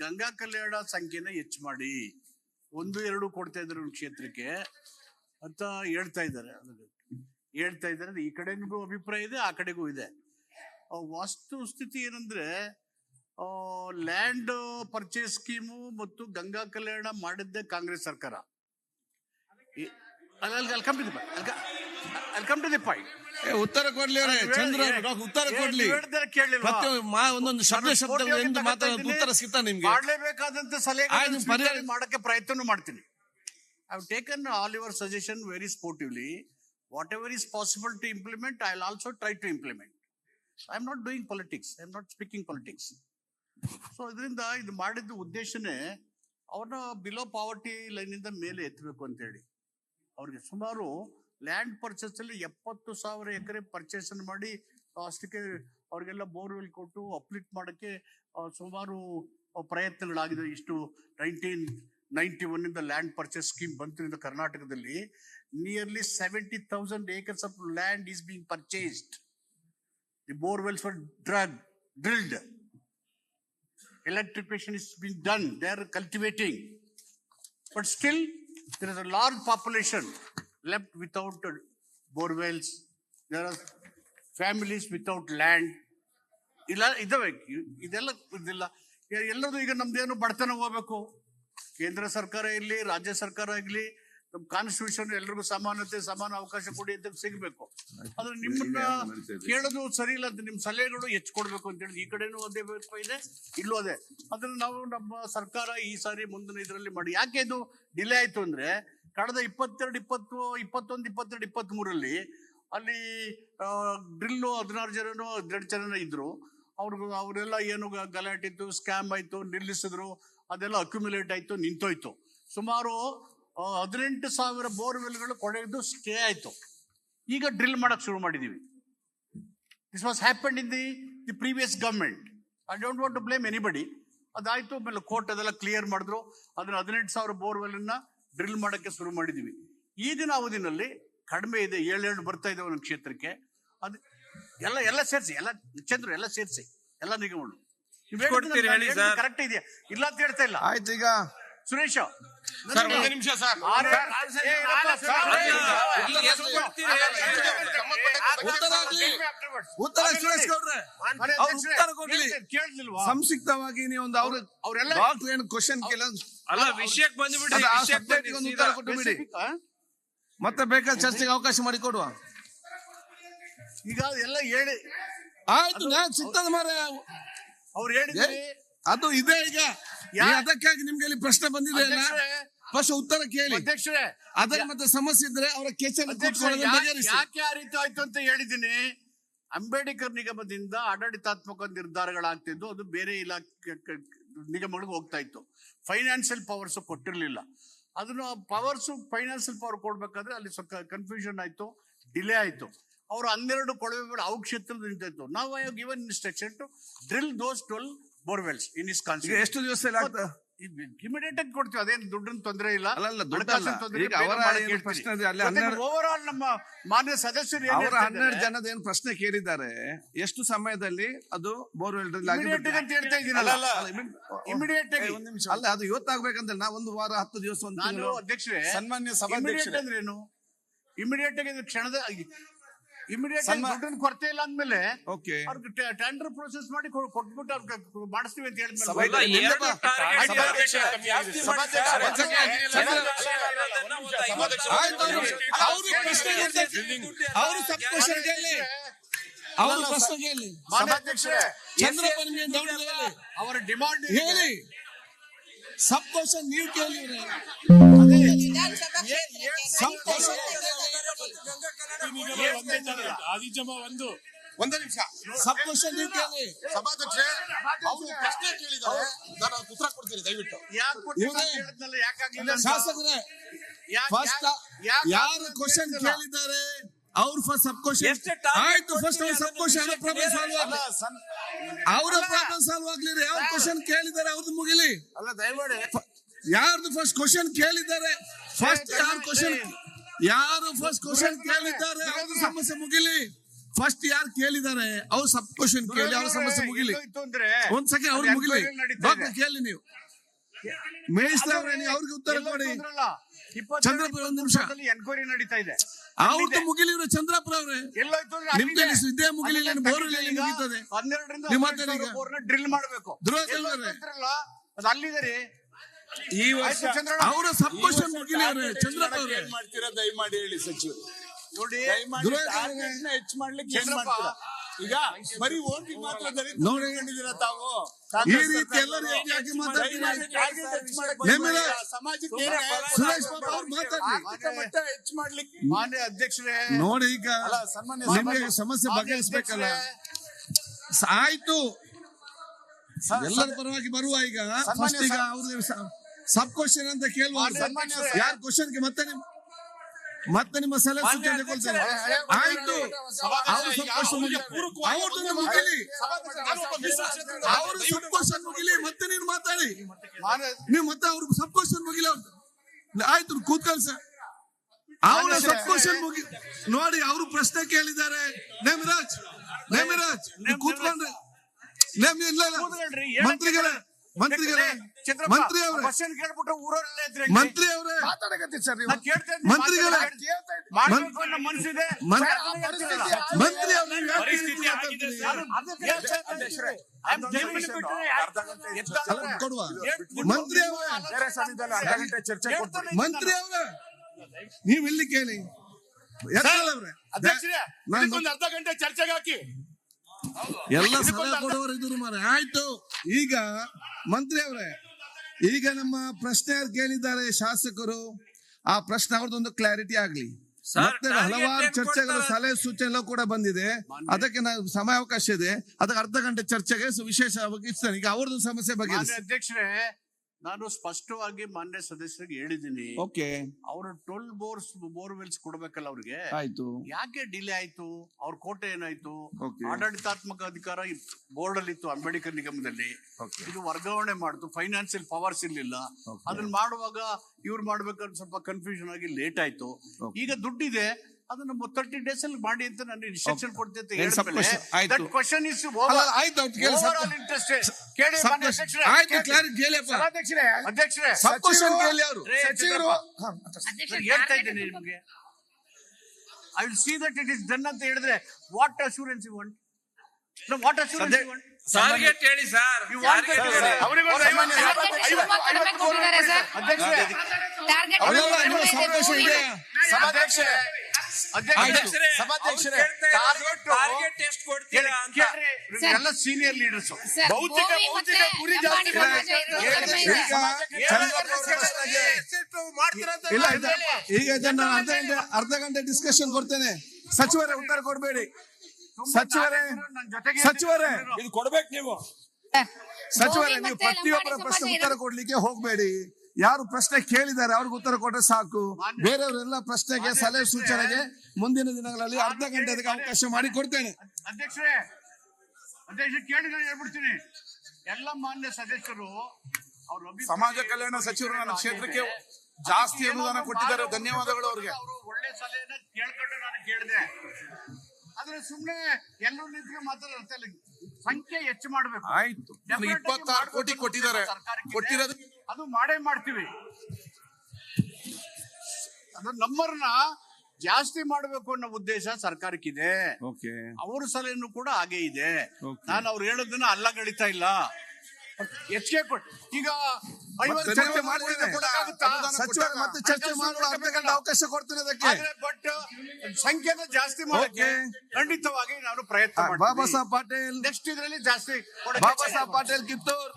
ಗಂಗಾ ಕಲ್ಯಾಣ ಸಂಖ್ಯೆನ ಹೆಚ್ಚು ಮಾಡಿ. ಒಂದು, ಎರಡು ಕೊಡ್ತಾ ಇದ್ದಾರೆ ಕ್ಷೇತ್ರಕ್ಕೆ ಅಂತ ಹೇಳ್ತಾ ಇದ್ದಾರೆ. ಹೇಳ್ತಾ ಇದ್ದಾರೆ ಈ ಕಡೆಗೂ ಅಭಿಪ್ರಾಯ ಇದೆ, ಆ ಕಡೆಗೂ ಇದೆ. ವಾಸ್ತು ಸ್ಥಿತಿ ಏನಂದ್ರೆ ಲ್ಯಾಂಡ್ ಪರ್ಚೇಸ್ ಸ್ಕೀಮು ಮತ್ತು ಗಂಗಾ ಕಲ್ಯಾಣ ಮಾಡಿದ್ದೆ ಕಾಂಗ್ರೆಸ್ ಸರ್ಕಾರ. ಅಲ್ಲ ಅಲ್ಕಮ್ ಕಮ್ ಟು ದಿ ಪಾಯಿಂಟ್ ಉತ್ತರ ಕೊಡ್ಲಿ ಅವ್ರೆ. ಚಂದ್ರ ಉತ್ತರ ಕೊಡ್ಲಿ. ಒಂದೊಂದು ಶಬ್ದ ಶಬ್ದ ಎಂದು ಮಾತಾಡೋದು. ಉತ್ತರ ಸಿಗ್ತಾ ನಿಮ್ಗೆ. ಮಾಡಲೇಬೇಕಾದಂತ ಸಲಹೆ ಪರಿಹಾರ- ಮಾಡಕ್ಕೆ ಪ್ರಯತ್ನ ಮಾಡ್ತೀನಿ. I have taken all your suggestion very sportively whatever is possible to implement I also try to implement I am not doing politics I am not speaking politics so ಇದರಿಂದ ಇದು ಮಾಡಿದ ಉದ್ದೇಶನೇ ಅವ್ರನ್ನ ಬಿಲೋ ಪಾವರ್ಟಿ ಲೈನಿಂದ ಇಂದ ಮೇಲೆ ಎತ್ತಬೇಕು ಅಂತ ಹೇಳಿ ಅವ್ರಿಗೆ ಸುಮಾರು ಲ್ಯಾಂಡ್ ಪರ್ಚೇಸ್ ಅಲ್ಲಿ ಎಪ್ಪತ್ತು ಸಾವಿರ ಎಕರೆ ಪರ್ಚೇಸ್ ಮಾಡಿ ಅಷ್ಟಕ್ಕೆ ಅವ್ರಿಗೆಲ್ಲ ಬೋರ್ವೆಲ್ ಕೊಟ್ಟು ಅಪ್ಲಿಟ್ ಮಾಡಕ್ಕೆ ಸುಮಾರು ಪ್ರಯತ್ನಗಳಾಗಿದೆ. ಇಷ್ಟು ನೈನ್ಟೀನ್ ನೈನ್ಟಿ ಒನ್ ಇಂದ ಲ್ಯಾಂಡ್ ಪರ್ಚೇಸ್ ಸ್ಕೀಮ್ ಬಂತು ಕರ್ನಾಟಕದಲ್ಲಿ. Nearly seventy thousand acres of land is being purchased the borewells for drug drilled electrification is being done, they are cultivating But still, there is a large population. Left without borewells. There are families without land. ಇಲ್ಲ, ಇದಾವೆ. ಇದೆಲ್ಲ ಇದಿಲ್ಲ. ಎಲ್ಲದೂ ಈಗ ನಮ್ದೇನು ಬಡತನ ಹೋಗ್ಬೇಕು. ಕೇಂದ್ರ ಸರ್ಕಾರ ಇರಲಿ, ರಾಜ್ಯ ಸರ್ಕಾರ ಆಗಲಿ ನಮ್ಮ ಕಾನ್ಸ್ಟಿಟ್ಯೂಷನ್ ಎಲ್ರಿಗೂ ಸಮಾನತೆ, ಸಮಾನ ಅವಕಾಶ ಕೊಡಿ ಅಂತ ಸಿಗಬೇಕು. ಆದ್ರೆ ನಿಮ್ಮನ್ನ ಕೇಳೋದು ಸರಿ ಇಲ್ಲ ಅಂತ ನಿಮ್ಮ ಸಲಹೆಗಳು ಹೆಚ್ಚು ಕೊಡ್ಬೇಕು ಅಂತ ಹೇಳಿ ಈ ಕಡೆನೂ ಒಂದೇ ಬೇಕು ಇದೆ, ಇಲ್ಲೂ ಅದೇ. ಅದನ್ನ ನಾವು ನಮ್ಮ ಸರ್ಕಾರ ಈ ಸಾರಿ ಮುಂದಿನ ಇದರಲ್ಲಿ ಮಾಡಿ. ಯಾಕೆ ಇದು ಡಿಲೇ ಆಯ್ತು ಅಂದ್ರೆ ಕಳೆದ ಇಪ್ಪತ್ತೆರಡು, ಇಪ್ಪತ್ತು, ಇಪ್ಪತ್ತೊಂದು, ಇಪ್ಪತ್ತೆರಡು ಇಪ್ಪತ್ತ್ ಮೂರಲ್ಲಿ ಅಲ್ಲಿ ಡ್ರಿಲ್ಲು ಹದಿನಾರು ಜನನು ಹದಿನೆಂಟು ಜನ ಇದ್ರು. ಅವ್ರಿಗೆ, ಅವರೆಲ್ಲ ಏನು ಗಲಾಟೆ ಇತ್ತು ಸ್ಕ್ಯಾಮ್ ಆಯ್ತು, ನಿಲ್ಲಿಸಿದ್ರು, ಅದೆಲ್ಲ ಅಕ್ಯುಮುಲೇಟ್ ಆಯ್ತು, ನಿಂತೋಯ್ತು. ಸುಮಾರು ಹದಿನೆಂಟು ಸಾವಿರ ಬೋರ್ವೆಲ್ಗಳು ಕೊಡೆದು ಸ್ಟೇ ಆಯ್ತು. ಈಗ ಡ್ರಿಲ್ ಮಾಡೋಕ್ಕೆ ಶುರು ಮಾಡಿದೀವಿ. This was happen in the the previous government I don't want to blame anybody ಅದಾಯಿತು, ಆಮೇಲೆ ಕೋರ್ಟ್ ಅದೆಲ್ಲ ಕ್ಲಿಯರ್ ಮಾಡಿದ್ರು. ಅದನ್ನ ಹದಿನೆಂಟು ಸಾವಿರ ಬೋರ್ವೆಲ್ ಅನ್ನ ಡ್ರಿಲ್ ಮಾಡೋಕ್ಕೆ ಶುರು ಮಾಡಿದೀವಿ ದಿನ ಅವಧಿನಲ್ಲಿ ಕಡಿಮೆ ಇದೆ ಏಳೆರಡು ಬರ್ತಾ ಇದೆ ಒಂದು ಕ್ಷೇತ್ರಕ್ಕೆ ಅದು ಎಲ್ಲ ಎಲ್ಲ ಸೇರಿಸಿ ಎಲ್ಲ ಚಂದ್ರ ಎಲ್ಲ ಸೇರಿಸಿ ಎಲ್ಲ ನಿಗಮಗಳು ಕೊಡ್ತೀರಿ ಹೇಳಿ ಸರ್. ಕರೆಕ್ಟ್ ಇದೆಯಾ ಇಲ್ಲ ಅಂತ ಹೇಳ್ತಾ ಇಲ್ಲ ಆಯ್ತು ಈಗ ಸುರೇಶ್ ಸರ್ ಒಂದೇ ನಿಮಿಷ ಸರ್ ಉತ್ತರ. ಉತ್ತರ ಕೊಡ್ಲಿ. ಸಂಕ್ಷಿಪ್ತವಾಗಿ ಅವ್ರ ಅವರೆಲ್ಲ ಡಾಕ್ಟರ್ ಏನು ಕ್ವಶನ್ ಕೇಳ ಅಲ್ಲ ವಿಷಯಕ್ಕೆ ವಿಷಯಕ್ಕೆ ಒಂದು ಸೀದಾ. ಉತ್ತರ ಕೊಟ್ಟು ಬಿಡಿ ಆ? ಮತ್ತೆ ಬೇಕಾದ ಚರ್ಚೆಗೆ ಅವಕಾಶ ಮಾಡಿ ಕೊಡುವ. ಈಗ ಎಲ್ಲ ಹೇಳಿ. ಆಯ್ತು ನಾನು ಸಿಗ್ತದ ಮಾರ ಅವ್ರು ಹೇಳಿದ್ರೆ. ಅದು ಇದೆ ಈಗ. ಅದಕ್ಕಾಗಿ ನಿಮ್ಗೆ ಇಲ್ಲಿ ಪ್ರಶ್ನೆ ಬಂದಿದೆ ಅಲ್ಲ ಫಸ್ಟ್ ಉತ್ತರ ಕೇಳಿ. ಅಧ್ಯಕ್ಷರೇ ಅದರ ಮತ್ತೆ ಸಮಸ್ಯೆ ಇದ್ರೆ ಅವರ ಕೆಚನ್ ಯಾಕೆ ಆ ರೀತಿ ಆಯ್ತು ಅಂತ ಹೇಳಿದ್ದೀನಿ. ಅಂಬೇಡ್ಕರ್ ನಿಗಮದಿಂದ ಆಡಳಿತಾತ್ಮಕ ನಿರ್ಧಾರಗಳಾಗ್ತಿದ್ದು ಅದು ಬೇರೆ ಇಲಾಖೆ ನಿಗಮಗಳಿಗೆ ಹೋಗ್ತಾ ಇತ್ತು. ಫೈನಾನ್ಷಿಯಲ್ ಪವರ್ಸ್ ಕೊಟ್ಟಿರ್ಲಿಲ್ಲ. ಅದನ್ನು ಪವರ್ಸ್ ಫೈನಾನ್ಷಿಯಲ್ ಪವರ್ ಕೊಡ್ಬೇಕಾದ್ರೆ ಅಲ್ಲಿ ಸ್ವಲ್ಪ ಕನ್ಫ್ಯೂಷನ್ ಆಯ್ತು ಡಿಲೇ ಆಯ್ತು. ಅವರು ಹನ್ನೆರಡು ಕೊಳವೆಗಳು ಅವು ಕ್ಷೇತ್ರದ ನಿಂತಾಯ್ತು ನಾವು I given instruction to drill those twelve borewells in is constituency ಎಷ್ಟು ದಿವಸ ಇಮಿಡಿಯೇಟ್ ಆಗಿ ಕೊಡ್ತೀವಿ. ಅದೇನು ದುಡ್ಡಿನ ತೊಂದರೆ ಇಲ್ಲ. ಅಲ್ಲ, ಅಲ್ಲ, ದುಡ್ಡು ಪ್ರಶ್ನೆ ಇದೆ, ಆಲ್ ನಮ್ಮ ಮಾನ್ಯ ಸದಸ್ಯರು ಏನು ಅವರ ಹನ್ನೆರಡು ಜನದ ಏನು ಪ್ರಶ್ನೆ ಕೇಳಿದ್ದಾರೆ? ಎಷ್ಟು ಸಮಯದಲ್ಲಿ ಅದು ಬೋರ್ವೆಲ್ ಅಂತ ಹೇಳ್ತಾ ಇದ್ದೀನಲ್ಲ. ಏ, ಒಂದ್ ನಿಮಿಷ. ಅಲ್ಲ ಅದು ಇವತ್ತಾಗಬೇಕಂದ್ರೆ ನಾ ಒಂದು ವಾರ ಹತ್ತು ದಿವಸ ಒಂದು ನಾನು ಅಧ್ಯಕ್ಷರೇ ಸನ್ಮಾನ್ಯ ಇಮಿಡಿಯೇಟ್ ಅಂದ್ರೆ ಅಂದ್ರೇನು ಇಮಿಡಿಯೇಟ್ ಆಗಿ ಕ್ಷಣದ ಇಮಿಡಿಯೇಟ್ ಆಗಿ ಸನ್ಮಾ- ದುಡ್ಡಿನ ಕೊರತೆ ಇಲ್ಲ ಅಂದ್ಮೇಲೆ ಓಕೆ ಅವ್ರಿಗೆ ಟೆಂಡರ್ ಪ್ರೊಸೆಸ್ ಮಾಡಿ ಕೊಟ್ಬಿಟ್ಟು ಅವ್ರಿಗೆ ಮಾಡಿಸ್ತೀವಿ ಅಂತ ಹೇಳಿದ್ಮೇಲೆ ಸಭಾ- ಅಲ್ಲ, ಮುಂದೆ ಎರಡು ಬಾ. target ಆಯ್ತು, ಜಾಸ್ತಿ ಅಧ್ಯಕ್ಷ. ಮಾಡಿ ಸರ್. ಒಂದ್ ಸೆಕೆಂಡ್. ಅದನ್ನ ಒಂದು ಐವತ್ತು ಆಯ್ತು ಅವ್ರು ಅವರು ಪ್ರಶ್ನೆ. ಅವರು ಸಬ್ ಕ್ವಶನ್ ಕೇಳಿ ಅವರು ಪ್ರಶ್ನೆ ಕೇಳಿ ಮಾನ್ಯ ಅಧ್ಯಕ್ಷರೇ ಚಂದ್ರಪ್ಪ ನಿಮ್ಗೆ ಡೌಟ್ ಹೇಳಿ ಅವರ ಡಿಮಾಂಡ್ ಹೇಳಿ ಸಬ್ ಕ್ವಶನ್ ನೀವು ಕೇಳಿ ಇವ್ರೆ. ಸಬ್ ಕ್ವಶನ್ ಆದಿಜಮ ಒಂದು. ಒಂದೇ ನಿಮಿಷ. ಸಬ್ ಕ್ವಶನ್ ಕೇಳಿ ಸಭಾಧ್ಯಕ್ಷೆ ಅವರು ಪ್ರಶ್ನೆ ಕೇಳಿದ್ದಾರೆ. ನಾನು ಅದಕ್ಕೆ ಉತ್ತರ ಕೊಡ್ತೀನಿ ದಯವಿಟ್ಟು. ಯಾಕೆ ಕೊಟ್ಟಿಲ್ಲ ಅಂತ ಹೇಳಿದ್ನಲ್ಲ, ಯಾಕಾಗ್ಲಿಲ್ಲ ಅಂತ? ಶಾಸಕರೇ ಯಾಕ್- ಫಸ್ಟ್ ಯಾರು ಕ್ವಶನ್ ಕೇಳಿದ್ದಾರೆ? ಅವ್ರು ಫಸ್ಟ್ ಸಬ್ ಕ್ವಶನ್ ಎಷ್ಟು ಆಯ್ತು ಫಸ್ಟ್ ಕೊಡ್ತೀರಿ ಸಬ್ ಕ್ವಶನ್ ಪ್ರಾಬ್ಲಮ್ ಸಾಲ್ವ್ ಆಗಲಿ. ಸನ್ ಅವರ ಪ್ರಾಬ್ಲಮ್ ಸಾಲ್ವ್ ಆಗ್ಲಿ ಯಾವ ಕ್ವಶನ್ ಕೇಳಿದ್ದಾರೆ ಅವ್ರದ್ದು ಮುಗಿಲಿ. ಅಲ್ಲ ದಯಮಾಡಿ. ಯಾರ್ದು ಫಸ್ಟ್ ಕ್ವಶನ್ ಕೇಳಿದ್ದಾರೆ? ಫಸ್ಟ್ ಯಾರು ಕ್ವಶನ್ ಯಾರು ಫಸ್ಟ್ ಕ್ವಶನ್ ಕೇಳಿದ್ದಾರೆ ಅವ್ರ ಸಮಸ್ಯೆ ಮುಗಿಲಿ. ಫಸ್ಟ್ ಯಾರು ಕೇಳಿದ್ದಾರೆ ಅವ್ರ ಸಬ್ ಕ್ವಶನ್ ಕೇಳಿ ಅವ್ರ ಸಮಸ್ಯೆ ಮುಗಿಲಿ. ಒಂದ್ ಸೆಕೆಂಡ್ ಅವ್ರು ಅದು ಮುಗಿಲಿ. ಕೇಳಿ ನೀವು. ಅವ್ರಿಗೆ ಉತ್ತರ ಕೊಡಿ. ಚಂದ್ರಪುರ ಒಂದ್ ನಿಮಿಷ. ಎನ್ಕ್ವೈರಿ ನಡೀತಾ ಇದೆ. ಅವ್ರದ್ದು ಮುಗಿಲಿ ಇವ್ರು ಚಂದ್ರಪುರ ಅವ್ರೆ. ನಿಮ್ಗೆ. ವಿದ್ಯೆ ಮುಗಿಲಿಲ್ಲ, ಬೋರ್ ಮುಗೀತದೆ. ಹನ್ನೆರಡರಿಂದ ಡ್ರಿಲ್ ಮಾಡ್ಬೇಕು. ಅದು ಅಲ್ಲಿದೆ ರೀ. ಈ ವರ್ಷ ಅವರ ಸಬ್ ಕ್ವಶನ್ ಮುಗಿಲಿ ಚಂದ್ರ ಚಂದ್ರಪ್ಪ ಅವರೇ. ಏನ್ ಮಾಡ್ತೀರಾ? ದಯಮಾಡಿ ಹೇಳಿ ಸಚಿವ. ನೋಡಿ ಹೆಚ್ಚು ಮಾಡ್ಲಿಕ್ಕೆ ಏನ್ ಚಂದ್ರಪ್ಪ. ಮಾಡ್ತೀರಾ? ಈಗ ಬರೀ ಓಟಿ ಮಾತ್ರ ದಲಿತರು ನೋಡಿ. ತಿಳ್ಕೊಂಡಿದ್ದೀರಾ ತಾವು? ಈ ರೀತಿ ಎಲ್ಲರೂ ರೀತಿಯಾಗಿ ಸಮಾಜಕ್ಕೆ ಸುರೇಶ್? ಬಾಬು ಅವ್ರು ಮಾತಾಡ್ಲಿ. ಮಟ್ಟ ಹೆಚ್ಚು ಮಾಡ್ಲಿಕ್ಕೆ. ಮಾನ್ಯ ಅಧ್ಯಕ್ಷರೇ. ನೋಡಿ ಈಗ ಅಲ್ಲ ಸನ್ಮಾನ್ಯ ನಿಮ್ಗೆ ಸಮಸ್ಯೆ ಬಗೆಹರಿಸಬೇಕಲ್ಲ. ಆಯ್ತು. ಎಲ್ಲರ ಪರವಾಗಿ ಬರುವ ಈಗ ಸನ್ಮಾನ್ಯ ಫಸ್ಟ್ ಈಗ ಅವ್ರಿಗೆ ಸಬ್ ಕ್ವಶನ್ ಅಂತ ಕೇಳುವ ಮಾನ್ಯ ಅಧ್ಯಕ್ಷರೇ. ಯಾರ ಕ್ವಶನ್ಗೆ ಮತ್ತೆ ನಿಮ್ ಮತ್ತೆ ನಿಮ್ಮ ಸಲಹೆ. ಆಯ್ತು ಅವರು ಸಬ್ ಕ್ವಶನ್ ಮುಗಿಲಿ ಅವ್ರದ್ದು ಮುಗಿಲಿ ಅವರು ಸಬ್ ಕ್ವಶನ್ ಮುಗಿಲಿ ಮತ್ತೆ ನೀನು ಮಾತಾಡಿ ನೀವು ಮತ್ತೆ ಅವ್ರಿಗೆ ಸಬ್ ಕ್ವಶನ್ ಮುಗಿಲಿ ಅವ್ರದ್ದು ಆಯ್ತು ಕೂತ್ಕೊಳ್ಳಿ ಸರ್ ಅವರ ಸಬ್ ಕ್ವಶನ್ ಮುಗಿ ನೋಡಿ ಅವರು ಪ್ರಶ್ನೆ ಕೇಳಿದ್ದಾರೆ ನೇಮಿರಾಜ್ ನೇಮಿರಾಜ್ ಕೂತ್ಕೊಂಡ್ರಿ ನೇಮ್ ಇಲ್ಲ ಮಂತ್ರಿಗಳೇ ಮಂತ್ರಿ ಅವರೇ. ಕ್ವಶನ್ ಕೇಳ್ಬಿಟ್ಟು ಊರಲ್ಲೇ ಇದ್ರೆ ಮಂತ್ರಿ ಅವರೇ. ಮಾತಾಡಕತ್ತೀವಿ ಸರ್ ನೀವು. ಮಂತ್ರಿಗಳೇ. ಮನಸ್ಸಿದೆ. ಮಂತ್ರಿ. ಮಂತ್ರಿ ಅವರೇ. ಚರ್ಚೆ ಮಂತ್ರಿ ಅವರೇ ನೀವು ಇಲ್ಲಿ ಕೇಳಿ. ಅಧ್ಯಕ್ಷರೇ ಅರ್ಧ ಗಂಟೆ ಚರ್ಚೆಗೆ ಹಾಕಿ. ಎಲ್ಲ ಸಲಹೆ ಕೊಡುವವರು ಇದ್ರು ಮಾರೆ ಆಯ್ತು. ಈಗ ಮಂತ್ರಿ ಅವರೇ ಈಗ ನಮ್ಮ ಪ್ರಶ್ನೆ ಅವ್ರು ಕೇಳಿದ್ದಾರೆ ಶಾಸಕರು. ಆ ಪ್ರಶ್ನೆ ಅವ್ರದ್ದೊಂದು ಕ್ಲಾರಿಟಿ ಆಗ್ಲಿ. ಮತ್ತೆ ಹಲವಾರು ಚರ್ಚೆಗಳು ಸಲಹೆ ಸೂಚನೆ ಕೂಡ ಬಂದಿದೆ. ಅದಕ್ಕೆ ನಾವು ಸಮಯಾವಕಾಶ ಇದೆ. ಅದಕ್ಕೆ ಅರ್ಧ ಗಂಟೆ ಚರ್ಚೆಗೆ ವಿಶೇಷ ವಿಶೇಷವಾಗಿ ಈಗ ಅವ್ರದ್ದು ಸಮಸ್ಯೆ ಬಗ್ಗೆ ಅಧ್ಯಕ್ಷರೇ ನಾನು ಸ್ಪಷ್ಟವಾಗಿ ಮಾನ್ಯ ಸದಸ್ಯರಿಗೆ ಹೇಳಿದ್ದೀನಿ. ಓಕೆ ಅವರು ಟ್ವೆಲ್ ಬೋರ್ಸ್ ಬೋರ್ವೆಲ್ಸ್ ಕೊಡ್ಬೇಕಲ್ಲ ಅವ್ರಿಗೆ. ಆಯ್ತು. ಯಾಕೆ ಡಿಲೇ ಆಯ್ತು? ಅವ್ರ ಕೋಟೆ ಏನಾಯ್ತು. ಆಡಳಿತಾತ್ಮಕ ಅಧಿಕಾರ ಬೋರ್ಡ್ ಅಲ್ಲಿ ಇತ್ತು ಅಂಬೇಡ್ಕರ್ ನಿಗಮದಲ್ಲಿ. ಇದು ವರ್ಗಾವಣೆ ಮಾಡ್ತು. ಫೈನಾನ್ಸಿಯಲ್ ಪವರ್ಸ್ ಇರ್ಲಿಲ್ಲ. ಅದನ್ನ ಮಾಡುವಾಗ ಇವ್ರು ಮಾಡ್ಬೇಕಾದ್ರೆ ಸ್ವಲ್ಪ ಕನ್ಫ್ಯೂಷನ್ ಆಗಿ ಲೇಟ್ ಆಯ್ತು. ಈಗ ದುಡ್ಡಿದೆ. ಅದನ್ನ ತರ್ಟಿ ಡೇಸ್ ಅಲ್ಲಿ ಮಾಡಿ ಅಂತ ನಾನು ಇನ್ಸ್ಟ್ರಕ್ಷನ್? ಆಯ್ತು. ದಟ್ ಕ್ವಶನ್ ಇಸ್ ಆಯ್ತು, ಓವರ್ ಇಂಟ್ರೆಸ್ಟ್ ಕೇಳಿ. ಆಯ್ತು ಕೇಳಿ. ಅಧ್ಯಕ್ಷರೇ ಅಧ್ಯಕ್ಷರೇ ಸಬ್ ಕ್ವಶನ್ ಕೇಳಿ ಅವರು ಸಚಿವರು ಚಂದ್ರಪ್ಪ, ಹಾ, ಮಾತಾಡ್ಸಿ. ನಾನು ಹೇಳ್ತಾ ಇದ್ದೀನಿ ನಿಮ್ಗೆ I will see that it is done ಅಂತ ಹೇಳಿದ್ರೆ what assurance you want what assurance you want target ಹೇಳಿ ಸರ್ ಯು ವಾಂಟ್ Target ಹೇಳಿ. ಅವರಿಗೂ ಅಧ್ಯಕ್ಷರೇ ಟಾರ್ಗೆಟ್? ಸಭಾಧ್ಯಕ್ಷರೇ ಸಭಾಧ್ಯಕ್ಷರೇ, ಎಷ್ಟು ಕೊಡ್ತೀರಾ ಅಂತ. ಎಲ್ಲ ಸೀನಿಯರ್ ಲೀಡರ್ಸ್ ಭೌತಿಕ- ಭೌತಿಕ ಗುರಿ ಜಾಸ್ತಿ ಈಗ ಇದನ್ನ ಅರ್ಧ ಗಂಟೆ ಅರ್ಧ ಗಂಟೆ ಡಿಸ್ಕಷನ್ ಕೊಡ್ತೇನೆ. ಸಚಿವರೇ ಉತ್ತರ ಕೊಡಬೇಡಿ. ಸಚಿವರೇ ಸಚಿವರೇ. ಇದು ಕೊಡ್ಬೇಕು ನೀವು. ಸಚಿವರೇ ನೀವು ಪ್ರತಿಯೊಬ್ಬರ ಪ್ರಶ್ನೆ ಉತ್ತರ ಕೊಡ್ಲಿಕ್ಕೆ ಹೋಗ್ಬೇಡಿ. ಯಾರು ಪ್ರಶ್ನೆ ಕೇಳಿದ್ದಾರೆ ಅವ್ರಿಗೆ ಉತ್ತರ ಕೊಟ್ಟರೆ ಸಾಕು. ಬೇರೆಯವರೆಲ್ಲ ಪ್ರಶ್ನೆಗೆ ಸಲಹೆ ಸೂಚನೆಗೆ ಮುಂದಿನ ದಿನಗಳಲ್ಲಿ ಅರ್ಧ ಗಂಟೆ ಅದಕ್ಕೆ ಅವಕಾಶ ಮಾಡಿ ಕೊಡ್ತೇನೆ. ಅಧ್ಯಕ್ಷರೇ ಅಧ್ಯಕ್ಷ ಕೇಳಿ ನಾನು ಹೇಳ್ಬಿಡ್ತೀನಿ. ಎಲ್ಲ ಮಾನ್ಯ ಸದಸ್ಯರು ಅವ್ರ ಸಮಾಜ ಕಲ್ಯಾಣ ಸಚಿವರು ನನ್ನ ಕ್ಷೇತ್ರಕ್ಕೆ ಜಾಸ್ತಿ ಅನುದಾನ ಕೊಟ್ಟಿದ್ದಾರೆ. ಧನ್ಯವಾದಗಳು ಅವ್ರಿಗೆ. ಅವರು ಒಳ್ಳೆ ಸಲಹೆ ಕೇಳ್ಕೊಂಡು ನಾನು ಕೇಳಿದೆ. ಆದ್ರೆ ಸುಮ್ನೆ ಎಲ್ಲರೂ ನಿಂತ್ಕೊಂಡು ಮಾತಾಡ್ತಾ ಅರ್ಥ ಇಲ್ಲ. ಸಂಖ್ಯೆ ಹೆಚ್ಚು ಮಾಡಬೇಕು. ಆಯ್ತು. ಇಪ್ಪತ್ತಾರು ಕೋಟಿ ಕೊಟ್ಟಿದ್ದಾರೆ. ಕೊಟ್ಟಿರೋದು ಅದು ಮಾಡೇ ಮಾಡ್ತೀವಿ. ಅದು ನಂಬರ್ನ ಜಾಸ್ತಿ ಮಾಡಬೇಕು ಅನ್ನೋ ಉದ್ದೇಶ ಸರ್ಕಾರಕ್ಕಿದೆ. ಓಕೆ. ಅವ್ರ ಸಲಹೆನೂ ಕೂಡ ಹಾಗೆ ಇದೆ. ನಾನು ಅವ್ರು ಹೇಳೋದನ್ನ ಅಲ್ಲಗಡಿತಾ ಇಲ್ಲ. ಹೆಚ್ಚಿಗೆ ಕೊಟ್ಟು ಈಗ ಚರ್ಚೆ. ಕೊಡಕ್ಕಾಗುತ್ತಾ? ಸಚಿವರು ಮತ್ತೆ ಚರ್ಚೆ ಮಾಡುವ ಅರ್ಧ ಗಂಟೆ ಅವಕಾಶ ಕೊಡ್ತೀನಿ ಅದಕ್ಕೆ. ಬಟ್ ಸಂಖ್ಯೆನ ಜಾಸ್ತಿ ಮಾಡಕ್ಕೆ ಖಂಡಿತವಾಗಿ ನಾನು ಪ್ರಯತ್ನ ಬಾಬಾ ಸಾಹೇಬ್ ಪಾಟೇಲ್. ನೆಕ್ಸ್ಟ್ ಇದರಲ್ಲಿ ಜಾಸ್ತಿ ಬಾಬಾ ಸಾಹೇಬ್ ಪಾಟೇಲ್ ಕಿತ್ತೂರ್.